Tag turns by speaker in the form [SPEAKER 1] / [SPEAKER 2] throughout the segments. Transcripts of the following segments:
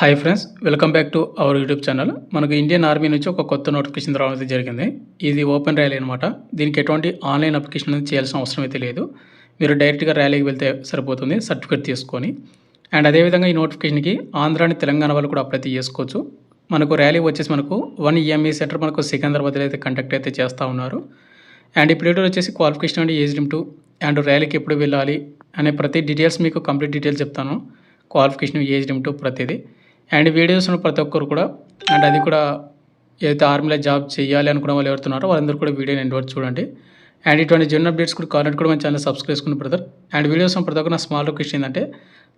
[SPEAKER 1] Hi friends welcome back to our YouTube channel మనకు Indian army నుంచి ఒక కొత్త నోటిఫికేషన్ రావడం అయితే జరిగింది. ఇది ఓపెన్ ర్యాలీ అనమాట దీనికి ఎటువంటి ఆన్లైన్ అప్లికేషన్ అనేది చేయాల్సిన అవసరం అయితే లేదు. మీరు డైరెక్ట్గా ర్యాలీకి వెళ్తే సరిపోతుంది సర్టిఫికేట్ తీసుకొని. అండ్ అదేవిధంగా ఈ నోటిఫికేషన్కి ఆంధ్ర అండ్ తెలంగాణ వాళ్ళు కూడా అప్లై చేసుకోవచ్చు. మనకు ర్యాలీ వచ్చేసి మనకు వన్ ఈఎంఈ సెంటర్ మనకు సికింద్రాబాద్లో అయితే కండక్ట్ అయితే చేస్తూ ఉన్నారు. అండ్ ఈ పీరియడ్ వచ్చేసి qualification and age limit and ర్యాలీకి ఎప్పుడు వెళ్ళాలి అనే ప్రతి డీటెయిల్స్ మీకు కంప్లీట్ డీటెయిల్స్ చెప్తాను. క్వాలిఫికేషన్ ఏజ్ లిమిట్ ప్రతిదీ. అండ్ వీడియోస్ ఉన్న ప్రతి ఒక్కరు కూడా అండ్ అది కూడా ఏదైతే ఆర్మీలో జాబ్ చేయాలి అనుకున్న వాళ్ళు ఎవరుతున్నారో వాళ్ళందరూ కూడా వీడియోని ఎండ్ వరకు చూడండి. అండ్ ఇటువంటి జనరల్ అప్డేట్స్ కూడా కావాలంటే కూడా మన ఛానల్ సబ్స్క్రైబ్ చేసుకుని బ్రదర్ అండ్ వీడియోస్ ఉన్న ప్రతి ఒక్క నా స్మాల్ రిక్వెస్ట్ ఏంటంటే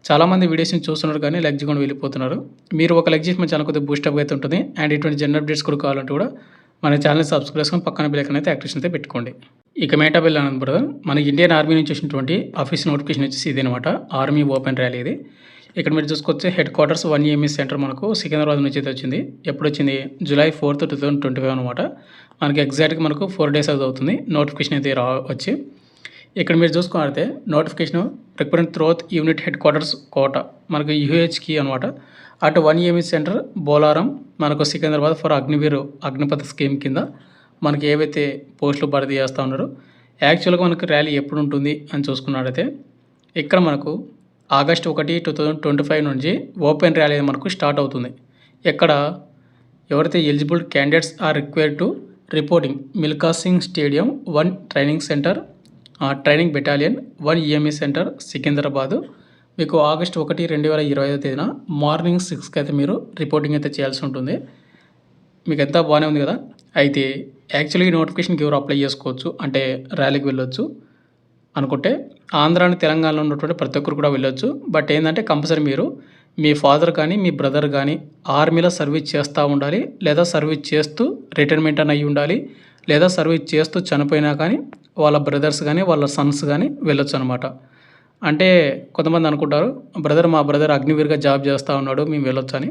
[SPEAKER 1] చాలామంది వీడియోస్ని చూస్తున్నారు కానీ లెగ్ చేయకుండా వెళ్ళిపోతున్నారు. మీరు ఒక లెగ్ చేసి మన ఛానల్ కొద్దిగా బూస్టప్ అయితే ఉంటుంది. అండ్ ఇటువంటి జనరల్ అప్డేట్స్ కూడా కావాలంటే కూడా మన ఛానల్ సబ్స్క్రైబ్ చేసుకుని పక్కన బిల్లకన్ అయితే యాక్టివేషన్ అయితే పెట్టుకోండి. ఇక మేటా బిల్ బ్రదర్ మన ఇండియన్ ఆర్మీ నుంచి వచ్చినటువంటి ఆఫీస్ నోటిఫికేషన్ వచ్చేసి ఇదనమాట ఆర్మీ ఓపెన్ ర్యాలీ ఇది. ఇక్కడ మీరు చూసుకోవచ్చు head quarters one AME centre మనకు సికింద్రాబాద్ నుంచి అయితే వచ్చింది. ఎప్పుడు వచ్చింది? July fourth two thousand twenty five అనమాట మనకి ఎగ్జాక్ట్గా మనకు ఫోర్ డేస్ అది అవుతుంది. నోటిఫికేషన్ అయితే రా వచ్చి. ఇక్కడ మీరు చూసుకుంటే notification requirement through unit head quarters quota. మనకు యూహెచ్కి అనమాట అటు వన్ ఈఎంఈ సెంటర్ బోలారం మనకు సికింద్రాబాద్ ఫర్ అగ్నివీరు అగ్నిపథ స్కీమ్ కింద మనకి ఏవైతే పోస్టులు భర్తీ చేస్తూ ఉన్నారో యాక్చువల్గా మనకు ర్యాలీ ఎప్పుడు ఉంటుంది అని చూసుకున్నట్టయితే ఇక్కడ మనకు ఆగస్ట్ ఒకటి టూ థౌజండ్ ట్వంటీ ఫైవ్ నుంచి ఓపెన్ ర్యాలీ మనకు స్టార్ట్ అవుతుంది. ఎక్కడ? ఎవరైతే eligible candidates are required to reporting? Milkha Singh stadium one training centre training battalion one EME centre Secunderabad. మీకు ఆగస్ట్ ఒకటి రెండు వేల ఇరవై ఐదో తేదీన మార్నింగ్ సిక్స్కి అయితే మీరు రిపోర్టింగ్ అయితే చేయాల్సి ఉంటుంది. మీకు ఎంత బాగానే ఉంది కదా? అయితే యాక్చువల్గా ఈ నోటిఫికేషన్కి ఎవరు అప్లై చేసుకోవచ్చు? అంటే ర్యాలీకి వెళ్ళొచ్చు. అనుకుంటే ఆంధ్రాని తెలంగాణలో ఉన్నటువంటి ప్రతి ఒక్కరు కూడా వెళ్ళొచ్చు. బట్ ఏంటంటే కంపల్సరీ మీరు మీ ఫాదర్ కానీ మీ బ్రదర్ కానీ ఆర్మీలో సర్వీస్ చేస్తూ ఉండాలి. లేదా సర్వీస్ చేస్తూ రిటైర్మెంట్ అని అయ్యి ఉండాలి. లేదా సర్వీస్ చేస్తూ చనిపోయినా కానీ వాళ్ళ బ్రదర్స్ కానీ వాళ్ళ సన్స్ కానీ వెళ్ళొచ్చు అనమాట అంటే కొంతమంది అనుకుంటారు బ్రదర్ మా బ్రదర్ అగ్నివీర్గా జాబ్ చేస్తూ ఉన్నాడు మేము వెళ్ళొచ్చు అని.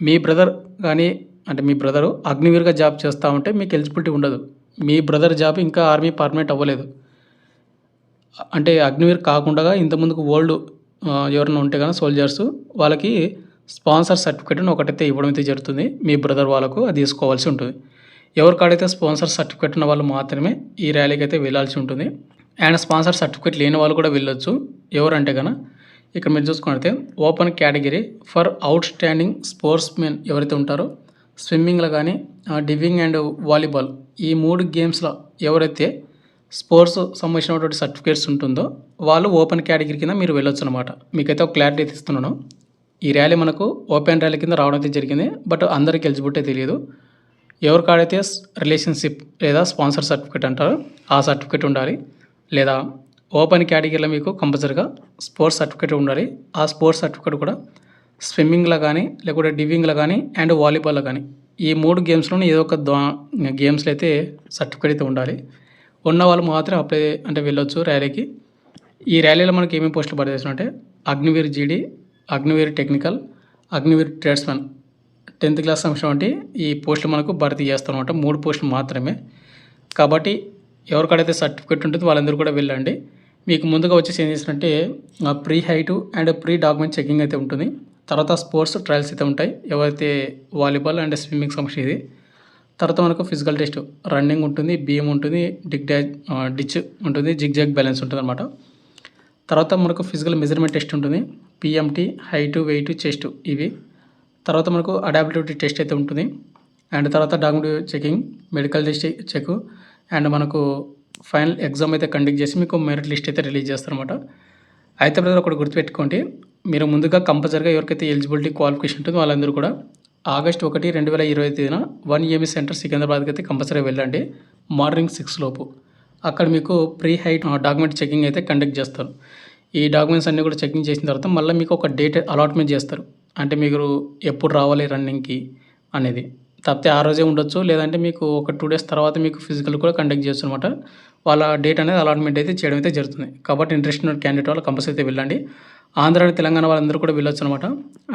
[SPEAKER 1] మీ బ్రదర్ కానీ అంటే మీ బ్రదరు అగ్నివీర్గా జాబ్ చేస్తూ ఉంటే మీకు ఎలిజిబిలిటీ ఉండదు. మీ బ్రదర్ జాబ్ ఇంకా ఆర్మీ పర్మనెంట్ అవ్వలేదు. అంటే అగ్నివీర్ కాకుండా ఇంతకుముందుకు ఓల్డ్ ఎవరైనా ఉంటే కానీ సోల్జర్స్ వాళ్ళకి స్పాన్సర్ సర్టిఫికేట్ ఒకటైతే ఇవ్వడం అయితే జరుగుతుంది. మీ బ్రదర్ వాళ్ళకు అది తీసుకోవాల్సి ఉంటుంది. ఎవరికాడైతే స్పాన్సర్ సర్టిఫికేట్ ఉన్న వాళ్ళు మాత్రమే ఈ ర్యాలీకి అయితే వెళ్ళాల్సి ఉంటుంది. అండ్ స్పాన్సర్ సర్టిఫికేట్ లేని వాళ్ళు కూడా వెళ్ళొచ్చు. ఎవరంటే కనుక ఇక్కడ మీరు చూసుకుంటే open category for outstanding sportsmen ఎవరైతే ఉంటారో స్విమ్మింగ్లో కానీ డివింగ్ అండ్ వాలీబాల్ ఈ మూడు గేమ్స్లో ఎవరైతే స్పోర్ట్స్ సంబంధించినటువంటి సర్టిఫికేట్స్ ఉంటుందో వాళ్ళు ఓపెన్ కేటగిరీ కింద మీరు వెళ్ళొచ్చు అనమాట మీకైతే ఒక క్లారిటీ అయితే ఇస్తున్నాను. ఈ ర్యాలీ మనకు ఓపెన్ ర్యాలీ కింద రావడం అయితే జరిగింది. బట్ అందరికి ఎలిజిబిలిటీ తెలియదు. ఎవరికాడైతే రిలేషన్షిప్ లేదా స్పాన్సర్ సర్టిఫికేట్ అంటారు ఆ సర్టిఫికేట్ ఉండాలి. లేదా ఓపెన్ కేటగిరీలో మీకు కంపల్సరీగా స్పోర్ట్స్ సర్టిఫికేట్ ఉండాలి. ఆ స్పోర్ట్స్ సర్టిఫికేట్ కూడా స్విమ్మింగ్లో కానీ లేకుంటే డివింగ్లో కానీ అండ్ వాలీబాల్లో కానీ ఈ మూడు గేమ్స్లోనే ఏదో ఒక గేమ్స్లో అయితే సర్టిఫికేట్ అయితే ఉండాలి. ఉన్న వాళ్ళు మాత్రం అప్లై అంటే వెళ్ళొచ్చు ర్యాలీకి. ఈ ర్యాలీలో మనకి ఏమేమి పోస్టులు భర్తీ అంటే Agniveer GD Agniveer technical Agniveer tradesmen. Tenth class సంవత్సరం అంటే ఈ పోస్టులు మనకు భర్తీ చేస్తామన్నమాట మూడు పోస్టులు మాత్రమే. కాబట్టి ఎవరికడైతే సర్టిఫికేట్ ఉంటుందో వాళ్ళందరూ కూడా వెళ్ళండి. మీకు ముందుగా వచ్చేసి ఏం చేసినట్టే pre height and pre document checking అయితే ఉంటుంది. తర్వాత స్పోర్ట్స్ ట్రయల్స్ అయితే ఉంటాయి. ఎవరైతే వాలీబాల్ అండ్ స్విమ్మింగ్ సంబంధించి ఇది. తర్వాత మనకు ఫిజికల్ టెస్ట్ రన్నింగ్ ఉంటుంది బిఎం ఉంటుంది డిగ్ డిచ్ ఉంటుంది జిగ్ జాగ్ బ్యాలెన్స్ ఉంటుంది అనమాట తర్వాత మనకు ఫిజికల్ మెజర్మెంట్ టెస్ట్ ఉంటుంది పిఎంటీ హైట్ వెయిట్ చెస్ట్ ఇవి. తర్వాత మనకు అడాప్టివిటీ టెస్ట్ అయితే ఉంటుంది. అండ్ తర్వాత document checking medical test check and మనకు ఫైనల్ ఎగ్జామ్ అయితే కండక్ట్ చేసి మీకు మెరిట్ లిస్ట్ అయితే రిలీజ్ చేస్తారనమాట అయితే బ్రదర్ ఒకటి గుర్తుపెట్టుకోండి మీరు ముందుగా కంపల్సరీగా ఎవరికైతే ఎలిజిబిలిటీ క్వాలిఫికేషన్ ఉంటుందో వాళ్ళందరూ కూడా ఆగస్ట్ ఒకటి రెండు వేల ఇరవై తేదీన వన్ ఏమి సెంటర్ సికింద్రాబాద్కి అయితే కంపల్సరీ వెళ్ళండి. మార్నింగ్ సిక్స్ లోపు. అక్కడ మీకు ప్రీ హైట్ డాక్యుమెంట్ చెకింగ్ అయితే కండక్ట్ చేస్తారు. ఈ డాక్యుమెంట్స్ అన్నీ కూడా చెకింగ్ చేసిన తర్వాత మళ్ళీ మీకు ఒక డేట్ అలాట్మెంట్ చేస్తారు. అంటే మీరు ఎప్పుడు రావాలి రన్నింగ్కి అనేది. తప్పితే ఆ రోజే ఉండొచ్చు లేదంటే మీకు ఒక టూ డేస్ తర్వాత మీకు ఫిజికల్ కూడా కండక్ట్ చేయొచ్చు అనమాట వాళ్ళ డేట్ అనేది అలాట్మెంట్ అయితే చేయడం అయితే జరుగుతుంది. కాబట్టి ఇంట్రెస్ట్ ఉన్న క్యాండిడేట్ వాళ్ళు కంపల్సరీ అయితే వెళ్ళండి. ఆంధ్ర అండ్ తెలంగాణ వాళ్ళందరూ కూడా వెళ్ళొచ్చు అనమాట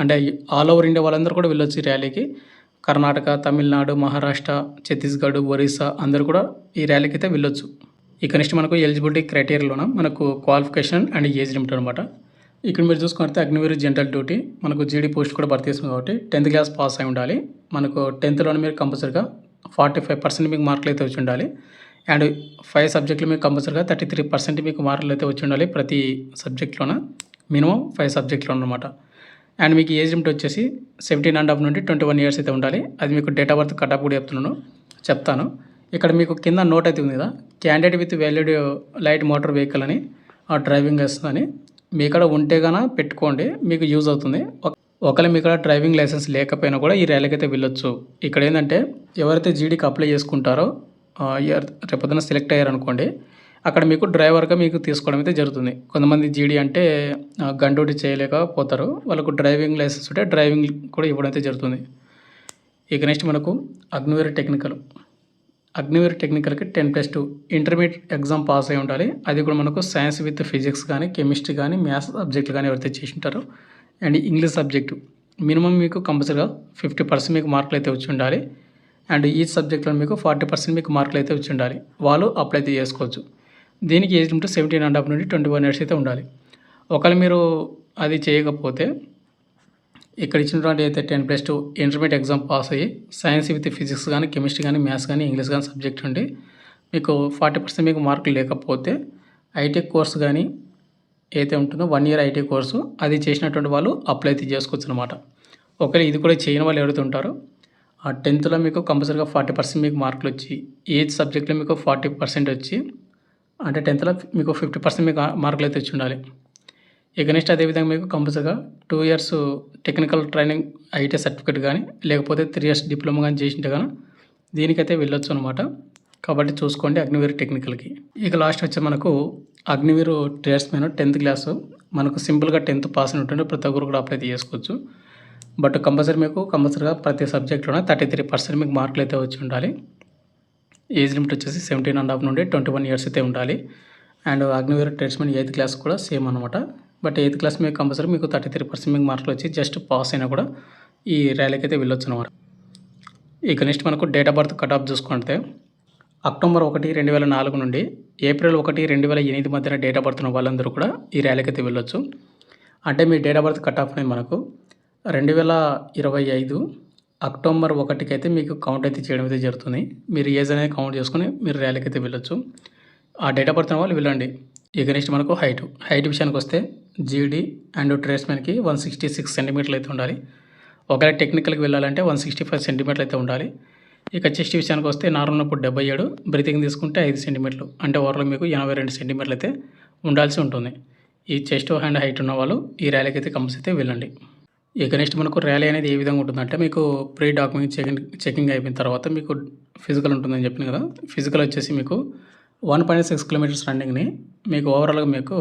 [SPEAKER 1] అంటే ఆల్ ఓవర్ ఇండియా వాళ్ళందరూ కూడా వెళ్ళొచ్చు ఈ ర్యాలీకి. కర్ణాటక తమిళనాడు మహారాష్ట్ర ఛత్తీస్గఢ్ ఒరిస్సా అందరూ కూడా ఈ ర్యాలీకి అయితే వెళ్ళొచ్చు. ఇక నెక్స్ట్ మనకు ఎలిజిబిలిటీ క్రైటీరియాలోన? మనకు క్వాలిఫికేషన్ అండ్ ఏజ్ లిమిట్ అనమాట ఇక్కడ మీరు చూసుకుంటే అగ్నివీరు జనరల్ డ్యూటీ మనకు జీడీ పోస్ట్ కూడా భర్తీ చేస్తుంది కాబట్టి టెన్త్ క్లాస్ పాస్ అయి ఉండాలి. మనకు టెన్త్లోనే మీరు కంపల్సరీగా ఫార్టీ ఫైవ్ పర్సెంట్ మీకు మార్కులు అయితే వచ్చి ఉండాలి. అండ్ ఫైవ్ సబ్జెక్టులు మీకు కంపల్సరీగా థర్టీ త్రీ పర్సెంట్ మీకు మార్కులు అయితే వచ్చి ఉండాలి ప్రతి సబ్జెక్ట్లోన? మినిమం ఫైవ్ సబ్జెక్టులు అనమాట అండ్ మీకు ఏజ్ లిమిట్ వచ్చేసి సెవెంటీన్ అండ్ హాఫ్ నుండి ట్వంటీ వన్ ఇయర్స్ అయితే ఉండాలి. అది మీకు డేట్ ఆఫ్ బర్త్ కటప్ కూడా చెప్తున్నాను. చెప్తాను. ఇక్కడ మీకు కింద నోట్ అయితే ఉంది కదా. Candidate with valid light motor vehicle అని ఆ డ్రైవింగ్ వేస్తుందని మీ ఇక్కడ ఉంటే కన పెట్టుకోండి మీకు యూజ్ అవుతుంది. ఒకవేళ మీ ఇక్కడ డ్రైవింగ్ లైసెన్స్ లేకపోయినా కూడా ఈ ర్యాలీకి అయితే వెళ్ళొచ్చు. ఇక్కడ ఏంటంటే ఎవరైతే జీడీకి అప్లై చేసుకుంటారో రేపొద్దున సెలెక్ట్ అయ్యారనుకోండి అక్కడ మీకు డ్రైవర్గా మీకు తీసుకోవడం అయితే జరుగుతుంది. కొంతమంది జీడీ అంటే గండోటి చేయలేకపోతారు. వాళ్ళకు డ్రైవింగ్ లైసెన్స్ ఉంటే డ్రైవింగ్ కూడా ఇవ్వడం అయితే జరుగుతుంది. ఇక నెక్స్ట్ మనకు Agniveer technical. Agniveer టెక్నికల్కి ten plus two intermediate exam pass అయి ఉండాలి. అది కూడా మనకు సైన్స్ విత్ ఫిజిక్స్ కానీ కెమిస్ట్రీ కానీ మ్యాథ్స్ సబ్జెక్టులు కానీ ఎవరైతే చేసి ఉంటారో అండ్ ఇంగ్లీష్ సబ్జెక్టు మినిమం మీకు కంపల్సరీగా ఫిఫ్టీ పర్సెంట్ మీకు మార్కులు అయితే వచ్చి ఉండాలి. అండ్ ఈ సబ్జెక్ట్లో మీకు ఫార్టీ పర్సెంట్ మీకు మార్కులు అయితే వచ్చి ఉండాలి. వాళ్ళు అప్లై అయితే చేసుకోవచ్చు. దీనికి age limit seventeen and half నుండి ట్వంటీ వన్ ఇయర్స్ అయితే ఉండాలి. ఒకవేళ మీరు అది చేయకపోతే ఇక్కడ ఇచ్చినటువంటి అయితే ten plus two intermediate exam pass అయ్యి సైన్స్ విత్ ఫిజిక్స్ కానీ కెమిస్ట్రీ కానీ మ్యాథ్స్ కానీ ఇంగ్లీష్ కానీ సబ్జెక్ట్ ఉండి మీకు ఫార్టీ పర్సెంట్ మీకు మార్కులు లేకపోతే ఐటీ కోర్స్ కానీ ఏదైతే ఉంటుందో వన్ ఇయర్ ఐటీ కోర్సు అది చేసినటువంటి వాళ్ళు అప్లై అయితే చేసుకోవచ్చు అనమాట ఒకవేళ ఇది కూడా చేయని వాళ్ళు ఎవరైతే ఉంటారో ఆ టెన్త్లో మీకు కంపల్సరీగా ఫార్టీ పర్సెంట్ మీకు మార్కులు వచ్చి ఏజ్ సబ్జెక్ట్లో మీకు ఫార్టీ పర్సెంట్ వచ్చి అంటే టెన్త్లో మీకు ఫిఫ్టీ పర్సెంట్ మీకు మార్కులు అయితే వచ్చి ఉండాలి ఇక నెక్స్ట్ అదేవిధంగా మీకు కంపల్సరీగా two years technical training IT certificate కానీ లేకపోతే త్రీ ఇయర్స్ డిప్లొమా కానీ చేసింటే కానీ దీనికైతే వెళ్ళొచ్చు అనమాట కాబట్టి చూసుకోండి అగ్నివీర్ టెక్నికల్కి. ఇక లాస్ట్ వచ్చి మనకు అగ్నివీర్ ట్రేడ్స్మెన్ టెన్త్ క్లాసు. మనకు సింపుల్గా టెన్త్ పాస్ అని ఉంటుంది ప్రతి ఒక్కరు కూడా అప్లై చేసుకోవచ్చు. బట్ కంపల్సరీ మీకు కంపల్సరీగా ప్రతి సబ్జెక్ట్లోనే థర్టీ త్రీ పర్సెంట్ మీకు మార్కులు అయితే వచ్చి ఉండాలి. ఏజ్ లిమిట్ వచ్చేసి సెవెంటీన్ అండ్ హాఫ్ నుండి ట్వంటీ వన్ ఇయర్స్ అయితే ఉండాలి. And Agniveer tradesmen eighth class కూడా సేమ్ అనమాట బట్ ఎయిత్ క్లాస్ మీకు కంపల్సరీ మీకు థర్టీ త్రీ పర్సెంట్ మీకు మార్కులు వచ్చి జస్ట్ పాస్ అయినా కూడా ఈ ర్యాలీకి అయితే వెళ్ళొచ్చు అనమాట ఇక నెక్స్ట్ మనకు date of birth cut off చూసుకుంటే అక్టోబర్ ఒకటి రెండు వేల నాలుగు నుండి ఏప్రిల్ ఒకటి రెండు వేల ఎనిమిది మధ్యన డేట్ ఆఫ్ బర్త్ ఉన్న వాళ్ళందరూ కూడా ఈ ర్యాలీకి అయితే వెళ్ళొచ్చు. అంటే మీ date of birth cut off అనేది మనకు రెండు వేల ఇరవై ఐదు అక్టోబర్ ఒకటికి అయితే మీకు కౌంట్ అయితే చేయడం అయితే జరుగుతుంది. మీరు ఏజ్ అనేది కౌంట్ చేసుకుని మీరు ర్యాలీకి అయితే వెళ్ళొచ్చు. ఆ డేట్ ఆఫ్ బర్త్ వాళ్ళు వెళ్ళండి. ఇక నెక్స్ట్ మనకు హైట్ హైట్ విషయానికి వస్తే జీడీ అండ్ ట్రేస్మెన్కి వన్ సిక్స్టీ సిక్స్ సెంటీమీటర్లు అయితే ఉండాలి. ఒకవేళ టెక్నికల్కి వెళ్ళాలంటే వన్ సిక్స్టీ ఫైవ్ సెంటీమీటర్లు అయితే ఉండాలి. ఇక చెస్ట్ విషయానికి వస్తే నార్మల్ ఉన్నప్పుడు డెబ్బై ఏడు బ్రీతింగ్ తీసుకుంటే ఐదు సెంటీమీటర్లు అంటే ఓవర్లో మీకు ఎనభై రెండు సెంటీమీటర్లు అయితే ఉండాల్సి ఉంటుంది. ఈ చెస్ట్ హ్యాండ్ హైట్ ఉన్న వాళ్ళు ఈ ర్యాలీకి అయితే కంపల్సరీ అయితే వెళ్ళండి. ఇక నెక్స్ట్ మనకు ర్యాలీ అనేది ఏ విధంగా ఉంటుందంటే మీకు ప్రీ డాక్యుమెంట్ చెకింగ్ చెకింగ్ అయిపోయిన తర్వాత మీకు ఫిజికల్ ఉంటుందని చెప్పిన కదా ఫిజికల్ వచ్చేసి మీకు వన్ పాయింట్ సిక్స్ కిలోమీటర్స్ రన్నింగ్ని మీకు ఓవరాల్గా మీకు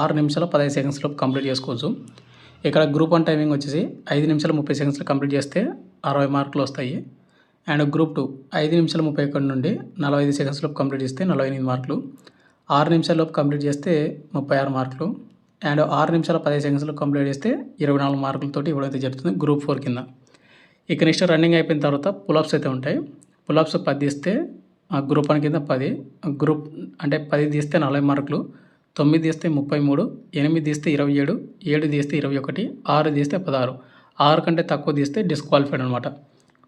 [SPEAKER 1] ఆరు నిమిషాలు పదహైదు సెకండ్స్లో కంప్లీట్ చేసుకోవచ్చు. ఇక్కడ గ్రూప్ వన్ టైమింగ్ వచ్చేసి ఐదు నిమిషాలు ముప్పై సెకండ్స్లో కంప్లీట్ చేస్తే అరవై మార్కులు వస్తాయి. అండ్ గ్రూప్ టూ ఐదు నిమిషాలు ముప్పై ఒకటి నుండి నలభై ఐదు సెకండ్స్లో కంప్లీట్ చేస్తే నలభై ఎనిమిది మార్కులు. ఆరు నిమిషాల లోపు కంప్లీట్ చేస్తే ముప్పై ఆరు మార్కులు. అండ్ ఆరు నిమిషాల పదిహేను సెకండ్స్లో కంప్లీట్ చేస్తే ఇరవై నాలుగు మార్కులతోటి ఇవ్వడైతే అయితే జరుగుతుంది. గ్రూప్ ఫోర్ కింద. ఇక నెక్స్ట్ రన్నింగ్ అయిపోయిన తర్వాత పులప్స్ అయితే ఉంటాయి. పులప్స్ పది తీస్తే ఆ గ్రూప్ వన్ కింద పది గ్రూప్ అంటే పది తీస్తే నలభై మార్కులు తొమ్మిది తీస్తే ముప్పై మూడు ఎనిమిది తీస్తే ఇరవై ఏడు ఏడు తీస్తే ఇరవై ఒకటి ఆరు తీస్తే పదహారు. ఆరు కంటే తక్కువ తీస్తే డిస్క్వాలిఫైడ్ అనమాట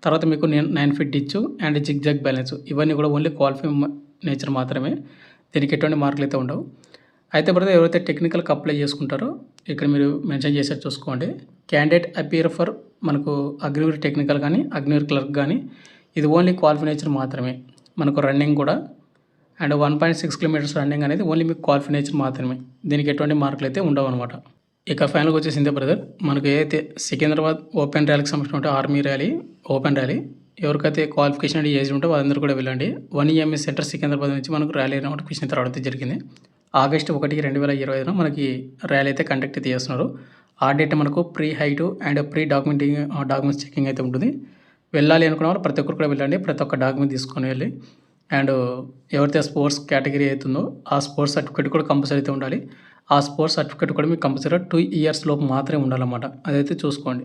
[SPEAKER 1] తర్వాత మీకు నేను nine feet ditch and zig zag balance ఇవన్నీ కూడా ఓన్లీ క్వాలిఫై నేచర్ మాత్రమే. దీనికి ఎటువంటి మార్కులు అయితే ఉండవు. అయితే బ్రదర్ ఎవరైతే టెక్నికల్కి అప్లై చేసుకుంటారో ఇక్కడ మీరు మెన్షన్ చేసేది చూసుకోండి. క్యాండిడేట్ అపియర్ ఫర్ మనకు అగ్నివీర్ టెక్నికల్ కానీ అగ్నివీర్ క్లర్క్ కానీ ఇది ఓన్లీ క్వాలిఫినేచర్ మాత్రమే. మనకు రన్నింగ్ కూడా and one point six kilometres running అనేది ఓన్లీ మీకు క్వాలిఫినేచర్ మాత్రమే. దీనికి ఎటువంటి మార్కులు అయితే ఉండవు అనమాట ఇక ఫైనల్గా వచ్చేసిందే బ్రదర్ మనకు ఏదైతే సికింద్రాబాద్ ఓపెన్ ర్యాలీకి సంబంధించిన ఆర్మీ ర్యాలీ ఓపెన్ ర్యాలీ ఎవరికైతే క్వాలిఫికేషన్ ఏజ్ ఉంటే వాళ్ళందరూ కూడా వెళ్ళండి. వన్ ఈఎంఎస్ సెంటర్ సికింద్రాబాద్ నుంచి మనకు ర్యాలీ నోటిఫికేషన్ రావడం జరిగింది. ఆగస్టు ఒకటి రెండు వేల ఇరవై ఐదున మనకి ర్యాలీ అయితే కండక్ట్ అయితే చేస్తున్నారు. ఆ డేట్ మనకు pre height and pre documenting documents checking అయితే ఉంటుంది. వెళ్ళాలి అనుకున్న వాళ్ళు ప్రతి ఒక్కరు కూడా వెళ్ళండి. ప్రతి ఒక్క డాక్యుమెంట్ తీసుకొని వెళ్ళి అండ్ ఎవరైతే స్పోర్ట్స్ కేటగిరీ అవుతుందో ఆ స్పోర్ట్స్ సర్టిఫికేట్ కూడా కంపల్సరీ అయితే ఉండాలి. ఆ స్పోర్ట్స్ సర్టిఫికేట్ కూడా మీకు కంపల్సరీ టూ ఇయర్స్ లోపు మాత్రమే ఉండాలన్నమాట. అదైతే చూసుకోండి.